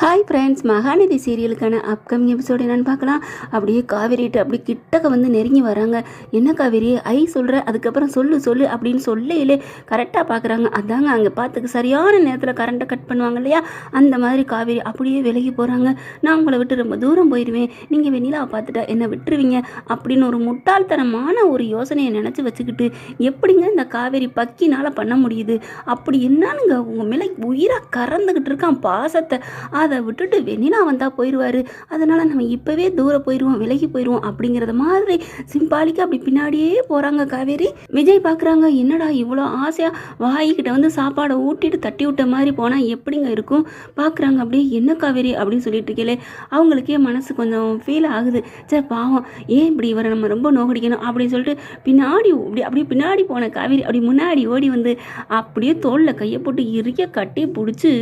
Hi friends Mahanadi சீரியலுக்கான upcoming episode என்னன்னு பார்க்கலாம். அப்படியே காவேரிட்டு அப்படி கிட்டக்க வந்து நெருங்கி வராங்க. என்ன காவேரி? ஐ சொல்கிற அதுக்கப்புறம் சொல்லு சொல்லு அப்படின்னு சொல்லையிலே கரெக்டாக பார்க்குறாங்க அதாங்க அங்கே பார்த்துக்கு சரியான நேரத்தில் கரண்ட்டை கட் பண்ணுவாங்க இல்லையா? அந்த மாதிரி காவேரி அப்படியே விலகி போகிறாங்க நான் உங்களை விட்டு ரொம்ப தூரம் போயிடுவேன் நீங்கள் வெண்ணிலாவை பார்த்துட்டா என்னை விட்டுருவீங்க? அப்படின்னு ஒரு முட்டாள்தனமான ஒரு யோசனையை நினச்சி வச்சுக்கிட்டு எப்படிங்க இந்த காவேரி பக்கினால் பண்ண முடியுது? அப்படி என்னனுங்க? உங்கள் மேலே உயிராக கறந்துக்கிட்டு இருக்கான் பாசத்தை. அதை விட்டுட்டு வெண்ணினா வந்தால் போயிடுவார் அதனால் நம்ம இப்போவே தூரம் போயிடுவோம் விலகி போயிடுவோம் அப்படிங்கிறத மாதிரி சிம்பாலிக்காக அப்படி பின்னாடியே போகிறாங்க காவேரி. விஜய் பார்க்குறாங்க என்னடா இவ்வளோ ஆசையாக வாய்க்கிட்ட வந்து சாப்பாடை ஊட்டிட்டு தட்டி விட்ட மாதிரி போனால் எப்படிங்க இருக்கும்? பார்க்குறாங்க அப்படியே என்ன காவேரி அப்படின்னு சொல்லிட்டு இருக்கீங்களே. அவங்களுக்கே மனசு கொஞ்சம் ஃபீல் ஆகுது. சே பாவம். ஏன் இப்படி இவரை நம்ம ரொம்ப நோகடிக்கணும் அப்படின்னு சொல்லிட்டு பின்னாடி இப்படி அப்படியே பின்னாடி போன காவேரி அப்படி முன்னாடி ஓடி வந்து அப்படியே தோளில் கையை போட்டு இறுக்க கட்டி பிடிச்சி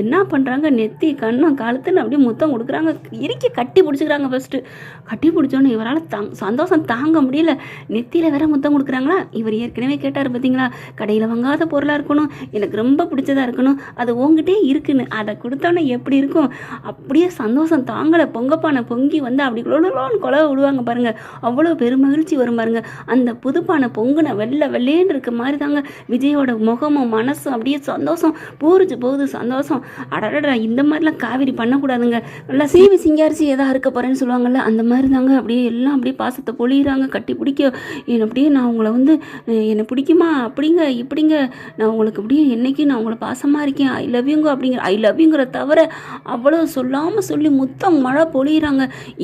என்ன பண்ணுறாங்க நெத்தி கண்ணம் கழுத்துன்னு அப்படியே முத்தம் கொடுக்குறாங்க. இறுக்கி கட்டி பிடிச்சிக்கிறாங்க ஃபஸ்ட்டு கட்டி பிடிச்சோன்னே இவரால் தாங் சந்தோஷம் தாங்க முடியல. நெத்தியில் வேற முத்தம் கொடுக்குறாங்களா? இவர் ஏற்கனவே கேட்டார் பார்த்தீங்களா கடையில் வாங்காத பொருளாக இருக்கணும். எனக்கு ரொம்ப பிடிச்சதாக இருக்கணும். அது உங்ககிட்டே இருக்குன்னு. அதை கொடுத்தோன்னே எப்படி இருக்கும்? அப்படியே சந்தோஷம் தாங்கலை. பொங்கப்பானை பொங்கி வந்து அப்படி குளோன்னு குழவை விடுவாங்க பாருங்கள் அவ்வளோ பெருமகிழ்ச்சி வரும் பாருங்கள் அந்த புதுப்பானை பொங்குன வெள்ளை வெள்ளேன்னு இருக்க மாதிரி தாங்க. விஜயோட முகமும் மனசும் அப்படியே சந்தோஷம். பூரிச்சு போகுது சந்தோஷம். அடடடா இந்த மாதிரி மாதிரிலாம் காவேரி பண்ணக்கூடாதுங்க. நல்லா சீவி சிங்காரிசி எதா இருக்க போகிறேன்னு சொல்லுவாங்கல்ல அந்த மாதிரி தாங்க அப்படியே எல்லாம் அப்படியே பாசத்தை பொழியிறாங்க கட்டி பிடிக்க. என்னை அப்படியே நான் உங்களை வந்து என்னை பிடிக்குமா? அப்படிங்க இப்படிங்க. நான் உங்களுக்கு அப்படியே என்றைக்கும் நான் உங்களை பாசமாக இருக்கேன். ஐ லவ் யூங்க அப்படிங்கிற ஐ லவ் யூங்கிற தவிர அவ்வளோ சொல்லாமல் சொல்லி முத்தம் மழை பொழியிறாங்க.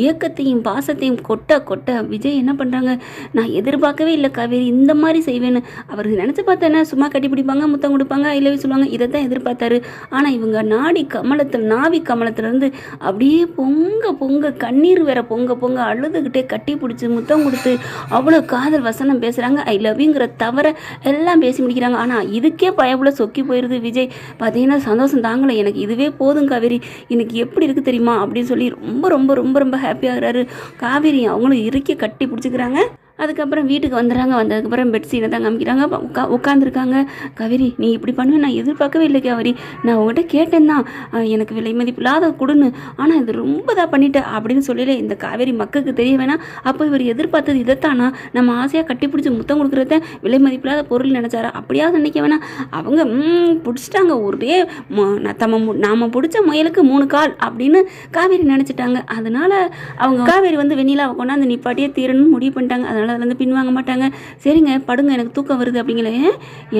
ஏக்கத்தையும் பாசத்தையும் கொட்ட கொட்ட விஜய் என்ன பண்ணுறாங்க நான் எதிர்பார்க்கவே இல்லை காவேரி இந்த மாதிரி செய்வேன்னு. அவர் நினச்சி பார்த்தேன்னா சும்மா கட்டி பிடிப்பாங்க முத்தம் கொடுப்பாங்க ஐ லவ் யூ சொல்லுவாங்க இதை தான் எதிர்பார்த்தாரு. ஆனால் இவங்க நாடி கமலத்தில் நாவி கமலத்துலேருந்து அப்படியே பொங்க பொங்க கண்ணீர் வேற பொங்க பொங்க அழுதுகிட்டே கட்டி பிடிச்சி முத்தம் கொடுத்து அவ்வளோ காதல் வசனம் பேசுகிறாங்க ஐ லவ்யூங்கிற தவிர எல்லாம் பேசி முடிக்கிறாங்க. ஆனால் இதுக்கே பயபுல சொக்கி போயிடுது விஜய். பார்த்தீங்கன்னா சந்தோஷம் தாங்கலை. எனக்கு இதுவே போதும் காவேரி. எனக்கு எப்படி இருக்குது தெரியுமா? அப்படின்னு சொல்லி ரொம்ப ரொம்ப ரொம்ப ரொம்ப ஹாப்பியாகிறாரு காவேரி அவங்களும் இறுக்கி கட்டி பிடிச்சிக்கிறாங்க. அதுக்கப்புறம் வீட்டுக்கு வந்துடுறாங்க. வந்ததுக்கப்புறம் பெட் சீனை தான் காமிக்கிறாங்க. உட்கா உட்காந்துருக்காங்க கவிரி நீ இப்படி பண்ணுவேன் நான் எதிர்பார்க்கவே இல்லை கவிரி. நான் உங்கள்கிட்ட கேட்டேன் தான். எனக்கு விலை மதிப்பு இல்லாத கொடுன்னு. ஆனால் இது ரொம்ப தான் பண்ணிட்டேன் அப்படின்னு சொல்லல. இந்த காவேரி மக்களுக்கு தெரிய வேணாம். அப்போ இவர் எதிர்பார்த்தது இதைத்தானா? நம்ம ஆசையாக கட்டி பிடிச்சி முத்தம் கொடுக்குறத விலை மதிப்பில்லாத பொருள் நினச்சாரா? அப்படியாவது நினைக்க வேணாம். அவங்க பிடிச்சிட்டாங்க. ஒரே ம- நாம் மு- நாம பிடிச்ச முயலுக்கு மூணு கால் அப்படின்னு காவேரி நினச்சிட்டாங்க. அதனால அவங்க காவேரி வந்து வெண்ணிலாவை கொண்டாந்து நிப்பாட்டியே தீரணும்னு முடிவு பண்ணிட்டாங்க. அதனால அதுல இருந்து பின்வாங்க மாட்டாங்க. சரிங்க படுங்க எனக்கு தூக்கம் வருது அப்படிங்களே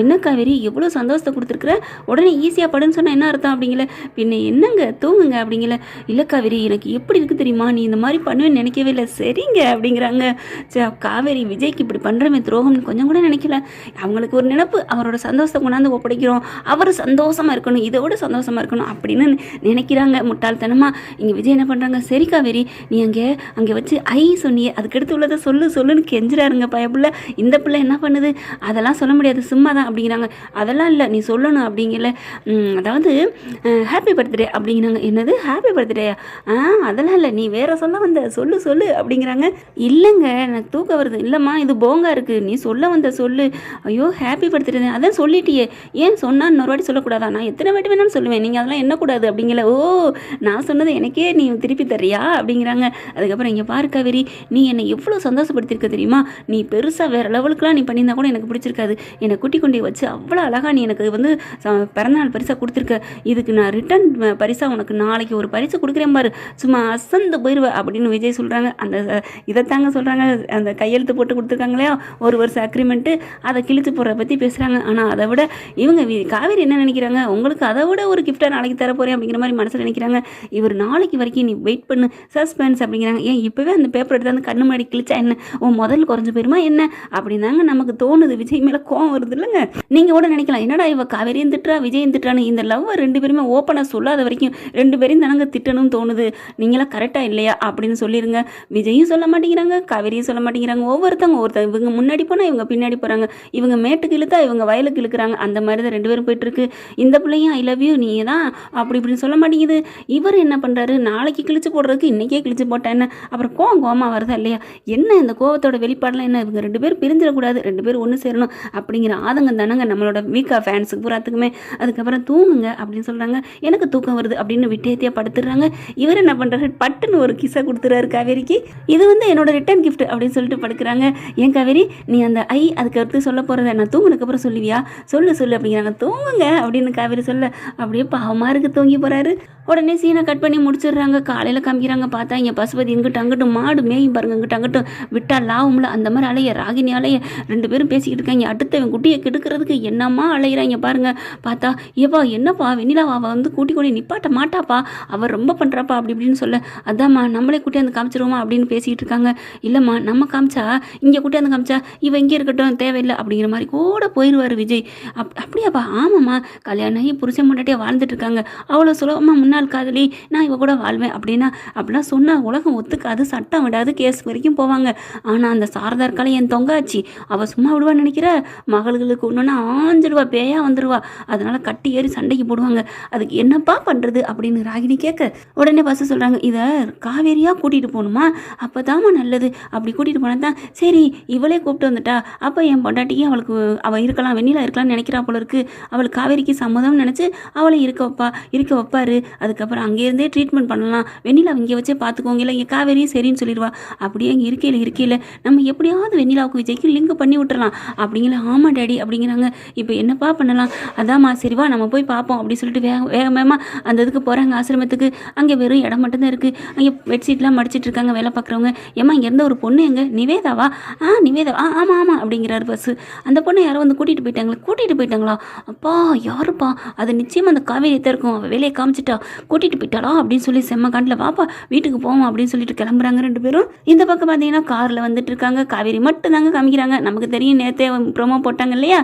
என்ன காவேரி எவ்வளோ சந்தோஷத்தை கொடுத்துருக்குற? உடனே ஈஸியாக படுன்னு சொன்னால் என்ன அர்த்தம் அப்படிங்கல? பின்ன என்னங்க தூங்குங்க அப்படிங்கல. இல்லை காவேரி எனக்கு எப்படி இருக்குது தெரியுமா? நீ இந்த மாதிரி பண்ணுவேன்னு நினைக்கவே இல்லை. சரிங்க அப்படிங்கிறாங்க. காவேரி விஜய்க்கு இப்படி பண்ணுறமே துரோகம்னு கொஞ்சம் கூட நினைக்கல. அவங்களுக்கு ஒரு நினப்பு அவரோட சந்தோஷத்தை கொண்டாந்து ஒப்படைக்கிறோம். அவர் சந்தோஷமாக இருக்கணும் இதோட சந்தோஷமாக இருக்கணும் அப்படின்னு நினைக்கிறாங்க முட்டாள்தனமாக இங்கே விஜய் என்ன பண்ணுறாங்க சரி காவேரி நீ அங்கே அங்கே வச்சு ஐ சொன்னியே அதுக்கடுத்து உள்ளதை சொல்லு சொல்லுன்னு கெஞ்சுறாருங்க பயப்புள்ள இந்த பிள்ளை என்ன பண்ணுது? அதெல்லாம் சொல்ல முடியாது. சும்மா தான் அப்படிங்கிறாங்க. அதெல்லாம் இல்லை. நீ சொல்லணும் அப்படிங்கல. அதாவது ஹாப்பி பர்த்டே அப்படிங்கிறாங்க. என்னது? ஹாப்பி பர்த்டேயா ஆ அதெல்லாம் இல்லை. நீ வேற சொல்ல வந்த. சொல்லு சொல்லு அப்படிங்கிறாங்க. இல்லைங்க எனக்கு தூக்கம் வருது. இல்லைம்மா இது போங்கா இருக்குது நீ சொல்ல வந்த சொல்லு. ஐயோ ஹாப்பி பர்த்டே அதான் சொல்லிட்டியே. ஏன் சொன்னால் இன்னொரு வாட்டி சொல்லக்கூடாதா? நான் எத்தனை வாட்டி வேணாலும் சொல்லுவேன். நீங்கள் அதெல்லாம் என்னக்கூடாது அப்படிங்கல. ஓ நான் சொன்னது எனக்கே நீ திருப்பி தர்றியா அப்படிங்கிறாங்க. அதுக்கப்புறம் இங்கே பாரு காவேரி. நீ என்னை எவ்வளோ சந்தோஷப்படுத்திருக்க தெரியுமா? நீ பெருசாக வேறு லெவலுக்குலாம் நீ பண்ணியிருந்தா கூட எனக்கு பிடிச்சிருக்காது. என்னை குட்டி குண்டியை வச்சு அவ்வளோ அழகாக நீ எனக்கு வந்து ச- பிறந்தநாள் பரிசாக கொடுத்துருக்க. இதுக்கு நான் ரிட்டன் பரிசாக உனக்கு நாளைக்கு ஒரு பரிசு கொடுக்குறேன் பாரு. சும்மா அசந்து போயிடுவேன் அப்படின்னு விஜய் சொல்கிறாங்க அந்த இதைத்தாங்க சொல்கிறாங்க அந்த கையெழுத்து போட்டு கொடுத்துருக்காங்களே ஒரு வருஷம் அக்ரிமெண்ட்டு அதை கிழிச்சு போடுறத பற்றி பேசுகிறாங்க ஆனால் அதை விட இவங்க வி- காவேரி என்ன நினைக்கிறாங்க? உங்களுக்கு அதை விட ஒரு கிஃப்டாக நாளைக்கு தர போகிறேன் அப்படிங்கிற மாதிரி மனசில் நினைக்கிறாங்க. இவர் நாளைக்கு வரைக்கும் நீ வெயிட் பண்ணு. சஸ்பென்ஸ் அப்படிங்கிறாங்க. ஏன் இப்போவே அந்த பேப்பர் எடுத்து அந்த கண்ணு முன்னாடி கிழிச்சா என்ன? உன் முதல் குறைஞ்சு போயிருமா என்ன? அப்படின்னாங்க நமக்கு தோணுது. விஜய் மேலே கோவம் வருது இல்லைங்க? நீங்கள் கூட நினைக்கலாம். என்னடா இவ காவேரியும் திட்டுறா விஜயும் திட்டுறான்னு இந்த லவ் ரெண்டு பேருமே ஓப்பனாக சொல்லாத வரைக்கும் ரெண்டு பேரையும் தானங்க திட்டணும்னு தோணுது. நீங்களாம் கரெக்டாக இல்லையா? அப்படின்னு சொல்லிடுங்க விஜயும் சொல்ல மாட்டேங்கிறாங்க காவேரியும் சொல்ல மாட்டேங்கிறாங்க. ஒவ்வொருத்தவங்க ஒருத்தர் இவங்க முன்னாடி போனால் இவங்க பின்னாடி போகிறாங்க இவங்க மேட்டுக்கு இழுத்தா இவங்க வயலுக்கு இழுக்கிறாங்க. அந்த மாதிரி தான் ரெண்டு பேரும் போயிட்டுருக்கு. இந்த பிள்ளையும் ஐ லவ் யூ நீ தான் அப்படி இப்படின்னு சொல்ல மாட்டேங்குது. இவர் என்ன பண்ணுறாரு நாளைக்கு கிழிச்சு போடுறதுக்கு இன்றைக்கே கிழிச்சு போட்டா என்ன? அப்புறம் கோவம் கோமா வருதா இல்லையா? என்ன இந்த கோவத்தோட வெளிப்பாடெலாம் என்ன இவங்க ரெண்டு பேரும் பிரிஞ்சிடக்கூடாது. ரெண்டு பேரும் ஒன்று சேரணும். அப்படிங்கிற ஆதங்கம் தானங்க நம்மளோட வீக்கா ஃபேன்ஸுக்கு பூராத்துக்குமே அதுக்கப்புறம் தூங்குங்க அப்படின்னு சொல்கிறாங்க எனக்கு தூக்கம் வருது அப்படின்னு விட்டேத்தியாக படுத்துடுறாங்க. இவர் என்ன பண்ணுறாரு பட்டுன்னு ஒரு கிஸ்ஸை கொடுத்துறாரு காவேரிக்கு. இது வந்து என்னோட ரிட்டர்ன் கிஃப்ட் அப்படின்னு சொல்லிட்டு படுக்கிறாங்க. ஏன் காவேரி? நீ அந்த ஐ அதுக்கு அடுத்து சொல்ல போகிறத நான் தூங்குனதுக்கப்புறம் சொல்லுவியா? சொல்லு சொல்லு அப்படிங்கிறாங்க தூங்குங்க அப்படின்னு காவேரி சொல்ல அப்படியே பாவமாக இருக்குது தூங்கி போகிறாரு உடனே சீனை கட் பண்ணி முடிச்சிடுறாங்க. காலையில் காமிக்கிறாங்க பார்த்தா இங்கே பசுபதி இங்கிட்ட அங்கிட்டும் மாடு மேயும் பாருங்க. இங்கிட்ட அங்கிட்டும் விட்டா லாவும்ல. அந்த மாதிரி அலைய ராகினி அலைய ரெண்டு பேரும் பேசிக்கிட்டு இருக்காங்க. அடுத்தவன் குட்டியை கெடுக்கிறதுக்கு என்னம்மா அலையிறாங்க பாருங்க. பார்த்தா ஏப்பா என்னப்பா? வெண்ணிலாவா வந்து கூட்டி கூட்டி நிப்பாட்ட மாட்டாப்பா? அவள் ரொம்ப பண்ணுறாப்பா அப்படி இப்படின்னு சொல்ல அதாம்மா நம்மளே கூட்டியாந்து காமிச்சிருவோமா? அப்படின்னு பேசிக்கிட்டு இருக்காங்க. இல்லைம்மா நம்ம காமிச்சா? இங்கே கூட்டியாந்து காமிச்சா? இவன் இங்கே இருக்கட்டும் தேவையில்லை. அப்படிங்கிற மாதிரி கூட போயிடுவார் விஜய். அப் அப்படியாப்பா? ஆமாம்மா. கல்யாணம் ஆகி புருஷன் முன்னாடியே வாழ்ந்துட்டு இருக்காங்க. அவ்வளோ சுலபமாக நாள் காதலி நான் இவ கூட வாழ்வேன் அப்படின்னா அப்படிலாம் சொன்னால் உலகம் ஒத்துக்காது சட்டம் விடாது கேஸ் வரைக்கும் போவாங்க. ஆனால் அந்த சாரதா இருக்காளே என் தொங்காச்சி அவள் சும்மா விடுவான்னு நினைக்கிற? மகள்களுக்கு ஒன்றுன்னா ஆஞ்சிடுவா பேயா வந்துடுவா அதனால கட்டி ஏறி சண்டைக்கு போடுவாங்க. அதுக்கு என்னப்பா பண்ணுறது அப்படின்னு ராகினி கேட்க உடனே பஸ் சொல்கிறாங்க இதை காவேரியாக கூட்டிகிட்டு போகணுமா அப்போ நல்லது. அப்படி கூட்டிகிட்டு போனால் தான் சரி இவளே கூப்பிட்டு வந்துட்டா. அப்போ என் பொண்டாட்டியும் அவளுக்கு அவள் இருக்கலாம் வெண்ணிலா இருக்கலாம்னு நினைக்கிறா போல இருக்கு. அவள் காவேரிக்கு சம்மதம்னு நினச்சி அவளை இருக்க வைப்பா இருக்க வைப்பாரு. அது அதுக்கப்புறம் அங்கேருந்தே ட்ரீட்மெண்ட் பண்ணலாம். வெண்ணிலா இங்கே வச்சே பார்த்துக்கோங்க. இல்லை இங்கே காவேரியும் சரின்னு சொல்லிடுவா. அப்படியே இங்கே இருக்கையில் இருக்கையில் நம்ம எப்படியாவது வெண்ணிலாவுக்கு விஜய்க்கு லிங்க் பண்ணி விட்டுறலாம். அப்படிங்கிற ஆமாம் டேடி அப்படிங்கிறாங்க. இப்போ என்னப்பா பண்ணலாம்? அதாம்மா சரிவா நம்ம போய் பார்ப்போம் அப்படின்னு சொல்லிட்டு வேக வேக வேகமாக அந்த இதுக்கு போகிறாங்க ஆசிரமத்துக்கு அங்கே வெறும் இடம் மட்டும்தான் இருக்குது அங்கே பெட்ஷீட்லாம் மடிச்சிட்டு இருக்காங்க வேலை பார்க்குறவங்க. ஏம்மா இங்கேருந்து ஒரு பொண்ணு எங்கே? நிவேதாவா? ஆ நிவேதா. ஆ ஆமாம் ஆமாம் அப்படிங்கிறாரு பஸ்ஸு அந்த பொண்ணை யாரோ வந்து கூட்டிகிட்டு போயிட்டாங்களா. கூட்டிகிட்டு போயிட்டாங்களா? அப்பா யாருப்பா? அது நிச்சயமாக அந்த காவேரி தான் இருக்கும். அவள் வேலையை காமிச்சிட்டா. கூட்டிகிட்டு போயிட்டாளா அப்படின்னு சொல்லி செம்ம கண்டில் பாப்பா வீட்டுக்கு போவோம் அப்படின்னு சொல்லிட்டு கிளம்புறாங்க ரெண்டு பேரும். இந்த பக்கம் பார்த்தீங்கன்னா காரில் வந்துட்டு இருக்காங்க. காவேரி மட்டும் தாங்க காமிக்கிறாங்க. நமக்கு தெரியும் நேற்றே ப்ரோமோ போட்டாங்க இல்லையா?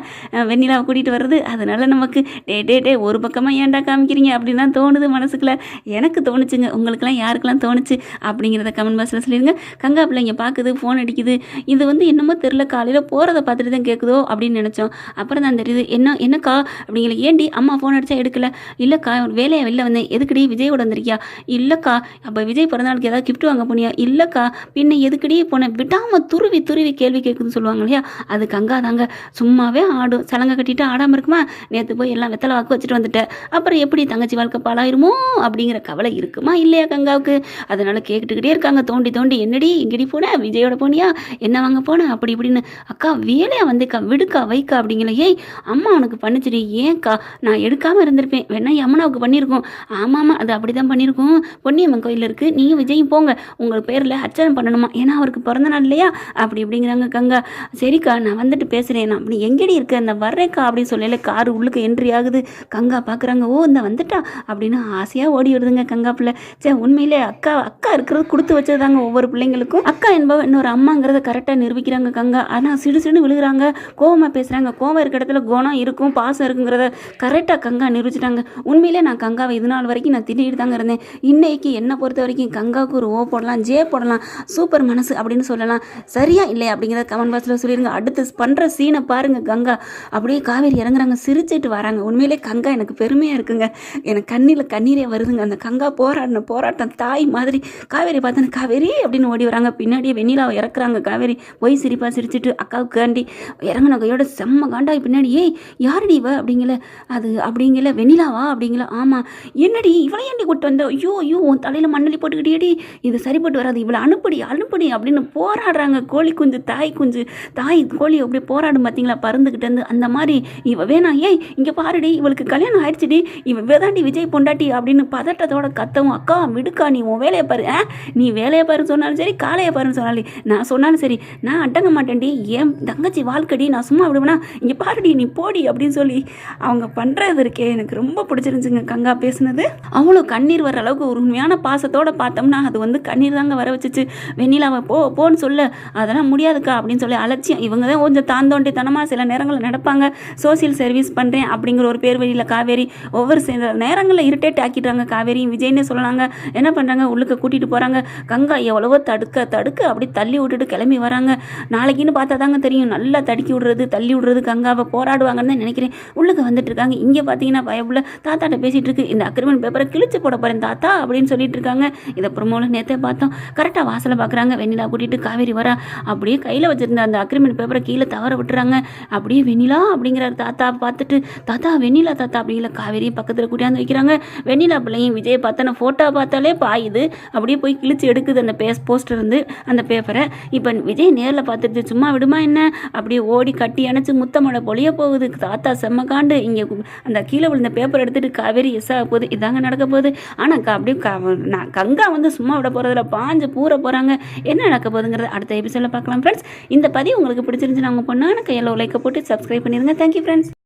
வெண்ணிலாவை கூட்டிகிட்டு வர்றது. அதனால நமக்கு டே டே டே ஒரு பக்கமாக ஏன்டா காமிக்கிறீங்க? அப்படின்னு தான் தோணுது மனசுக்குள்ள. எனக்கு தோணுச்சுங்க. உங்களுக்கெல்லாம் யாருக்கெல்லாம் தோணுச்சு அப்படிங்கிறத கமெண்ட் பாக்ஸில் சொல்லிடுங்க. கங்கா பிள்ளைங்க பார்க்குது ஃபோன் அடிக்குது. இது வந்து என்னமோ தெரில காலையில் போகிறத பார்த்துட்டு தான் கேட்குதோ அப்படின்னு நினச்சோம். அப்புறம் தான் தெரியுது என்ன என்னக்கா அப்படிங்கிற ஏண்டி அம்மா ஃபோன் அடித்தா எடுக்கல? இல்லைக்கா வேலையை வெளில வந்தேன். எதுக்குடி விஜயோட வந்திருக்கியா? இல்லைக்கா அப்போ விஜய் பிறந்தநாளுக்கு ஏதாவது கிஃப்ட் வாங்க போனியா? இல்லைக்கா பின்ன எதுக்குடி போனேன் விடாமல் துருவி துருவி கேள்வி கேட்குதுன்னு சொல்லுவாங்க இல்லையா? அது கங்கா தாங்க சும்மாவே ஆடும். சலங்கை கட்டிட்டு ஆடாமல் இருக்குமா? நேற்று போய் எல்லாம் வெத்தலை வாக்கு வச்சுட்டு வந்துட்டேன். அப்புறம் எப்படி தங்கச்சி வாழ்க்கை பாலாயிருமோ அப்படிங்கிற கவலை இருக்குமா இல்லையா கங்காவுக்கு? அதனால கேட்டுக்கிட்டே இருக்காங்க. தோண்டி தோண்டி என்னடி இங்கடி போனேன் விஜயோட போனியா? என்ன வாங்க போன? அப்படி இப்படின்னு. அக்கா வேலையாக வந்துக்கா விடுக்கா வைக்கா அப்படிங்கிற ஏய் அம்மா உனக்கு பண்ணிச்சிடி. ஏன்க்கா? நான் எடுக்காமல் இருந்திருப்பேன். வேணா யமுனாவுக்கு பண்ணியிருக்கோம் ஆமாம் அது அப்படி தான் பண்ணியிருக்கோம் பொன்னியம்மன் கோயில் இருக்குது நீங்கள் விஜயும் போங்க. உங்கள் பேரில் அர்ச்சனை பண்ணணுமா? ஏன்னா அவருக்கு பிறந்த நாள் இல்லையா? அப்படி இப்படிங்கிறாங்க கங்கா. சரிக்கா நான் வந்துட்டு பேசுகிறேன் நான் அப்படி எங்கடி இருக்க? அந்த வர்றேக்கா அப்படின்னு சொல்லல காரு உள்ளுக்கு என்ட்ரி ஆகுது. கங்கா பார்க்குறாங்க ஓ இந்த வந்துட்டா? அப்படின்னு ஆசையாக ஓடி வருதுங்க கங்கா பிள்ளை. சே உண்மையிலே அக்கா அக்கா இருக்கிறது கொடுத்து வச்சதாங்க ஒவ்வொரு பிள்ளைங்களுக்கும். அக்கா என்பவன் இன்னொரு அம்மாங்கிறத கரெக்டாக நிரூபிக்கிறாங்க கங்கா. ஆனால் சிடு சிடு விழுகிறாங்க. கோவமாக பேசுகிறாங்க கோவம் இருக்க இடத்துல குணம் இருக்கும் பாசம் இருக்குங்கிறத கரெக்டாக கங்கா நிரூபிச்சிட்டாங்க. உண்மையிலே நான் கங்காவை இது நாள் வரைக்கும் நான் திட்டிகிட்டு தாங்க இருந்தேன். இன்னைக்கு என்னை பொறுத்த வரைக்கும் கங்காவுக்கு ஒரு ஓ போடலாம் ஜே போடலாம் சூப்பர் மனசு அப்படின்னு சொல்லலாம். சரியா இல்லை அப்படிங்கிறத கமெண்ட் பாக்ஸில் சொல்லிடுங்க அடுத்து பண்ணுற சீனை பாருங்க கங்கா. அப்படியே காவேரி இறங்குறாங்க சிரிச்சிட்டு வராங்க. உண்மையிலே கங்கா எனக்கு பெருமையாக இருக்குங்க. எனக்கு கண்ணில் கண்ணீரே வருதுங்க. அந்த கங்கா போராடின போராட்டம் தாய் மாதிரி. காவேரி பார்த்தேன் காவேரி அப்படின்னு ஓடி வராங்க. பின்னாடியே வெண்ணிலாவை இறக்குறாங்க காவேரி. போய் சிரிப்பாக சிரிச்சிட்டு அக்காவுக்கு காண்டி இறங்கின கையோட செம்ம காண்டாய் பின்னாடி ஏய் யாரடி இவ? அப்படிங்கல. அது அப்படிங்கல வெண்ணிலாவா? அப்படிங்கல. ஆமாம் என்னடி இவளை ஏண்டி கூட்டு வந்த? ஐயோ ஐயோ உன் தலையில் மண்ணலி போட்டுக்கிட்டியடி. இது சரிப்பட்டு வராது. இவளை அனுப்படி அனுப்படி அப்படின்னு போராடுறாங்க. கோழி குஞ்சு தாய் குஞ்சு. தாய் கோழி அப்படியே போராடும் பார்த்தீங்களா பறந்துக்கிட்டு வந்து அந்த மாதிரி இவ வேணாம் ஏய் இங்கே பாருடி இவளுக்கு கல்யாணம் ஆயிடுச்சுடி. இவ வேதாண்டி விஜய் பொண்டாட்டி அப்படின்னு பதட்டத்தோட கத்தவும் அக்கா விடுக்கா நீ உன் வேலையை பாரு ஆ? நீ வேலையை பாருன்னு சொன்னாலும் சரி காலையை பாருன்னு சொன்னாலும் நான் சொன்னாலும் சரி நான் அடங்க மாட்டேன்டி. ஏன் தங்கச்சி வாழ்க்கடி நான் சும்மா விடுவேனா? இங்கே பாருடி நீ போடி அப்படின்னு சொல்லி அவங்க பண்ணுறது இருக்கே. எனக்கு ரொம்ப பிடிச்சிருந்துச்சுங்க கங்கா பேசுனது. அவ்வளோ கண்ணீர் வர அளவுக்கு ஒரு உண்மையான பாசத்தோடு பார்த்தோம்னா அது வந்து கண்ணீர் தாங்க வர வச்சுச்சு. வெண்ணிலாவை போ போன்னு சொல்ல. அதெல்லாம் முடியாதுக்கா அப்படின்னு சொல்லி அலட்சியம். இவங்க தான் கொஞ்சம் தாந்தோண்டித்தனமாக சில நேரங்களில் நடப்பாங்க. சோசியல் சர்வீஸ் பண்ணுறேன் அப்படிங்கிற ஒரு பேர் வழியில் காவேரி. ஒவ்வொரு சில நேரங்களில் இரிட்டேட் ஆக்கிடுறாங்க காவேரி விஜய்னே சொல்லலாங்க. என்ன பண்ணுறாங்க உள்ளுக்க கூட்டிகிட்டு போகிறாங்க கங்கா எவ்வளவோ தடுக்க தடுக்க அப்படி தள்ளி விட்டுட்டு கிளம்பி வராங்க. நாளைக்குன்னு பார்த்தா தாங்க தெரியும். நல்லா தடுக்கி விடுறது தள்ளி விடுறது கங்காவை போராடுவாங்கன்னு தான் நினைக்கிறேன். உள்ளுக்க வந்துட்டு இருக்காங்க. இங்கே பார்த்தீங்கன்னா பயப்புள்ள தாத்தாட்ட பேசிகிட்டு இருக்கு. இந்த அக்ரிமெண்ட் பேப்பரை கிழிச்சு போட போகிறேன் தாத்தா அப்படின்னு சொல்லிட்டு இருக்காங்க. இதை ப்ரொமோவில் நேற்றே பார்த்தோம். கரெக்டாக வாசலை பார்க்குறாங்க வெண்ணிலா கூட்டிகிட்டு காவேரி வரா. அப்படியே கையில் வச்சுருந்த அந்த அக்ரிமெண்ட் பேப்பரை கீழே தவற விட்டுறாங்க. அப்படியே வெண்ணிலா அப்படிங்கிற தாத்தா. பார்த்துட்டு தாத்தா வெண்ணிலா தாத்தா அப்படிங்கிற காவேரி பக்கத்தில் கூட்டியாந்து வைக்கிறாங்க. வெண்ணிலா பிள்ளையும் விஜய் பார்த்தன ஃபோட்டோ பார்த்தாலே பாயுது. அப்படியே போய் கிழிச்சு எடுக்குது அந்த பேஸ் போஸ்டர் இருந்து அந்த பேப்பரை. இப்போ விஜய் நேரில் பார்த்துட்டு சும்மா விடுமா என்ன? அப்படியே ஓடி கட்டி அணைச்சி முத்தமோட பொழிய போகுது. தாத்தா செம்ம காண்டு. இங்கே அந்த கீழே விழுந்த பேப்பர் எடுத்துகிட்டு காவேரி எஸ் ஆக போகுது. இதாங்க நடக்க போகுது. ஆனால் அப்படியே க நான் கங்கா வந்து சும்மா விட போகிறதுல பாஞ்சு பூர போகிறாங்க என்ன நடக்க போகுதுங்கிறத அடுத்த எபிசோடில் பார்க்கலாம் ஃப்ரெண்ட்ஸ் இந்த பதிவு உங்களுக்கு பிடிச்சிருந்துச்சுன்னா அவங்க பொண்ணான கையில் லைக்கை போட்டு சப்ஸ்கிரைப் பண்ணிடுங்க தேங்க்யூ ஃப்ரெண்ட்ஸ்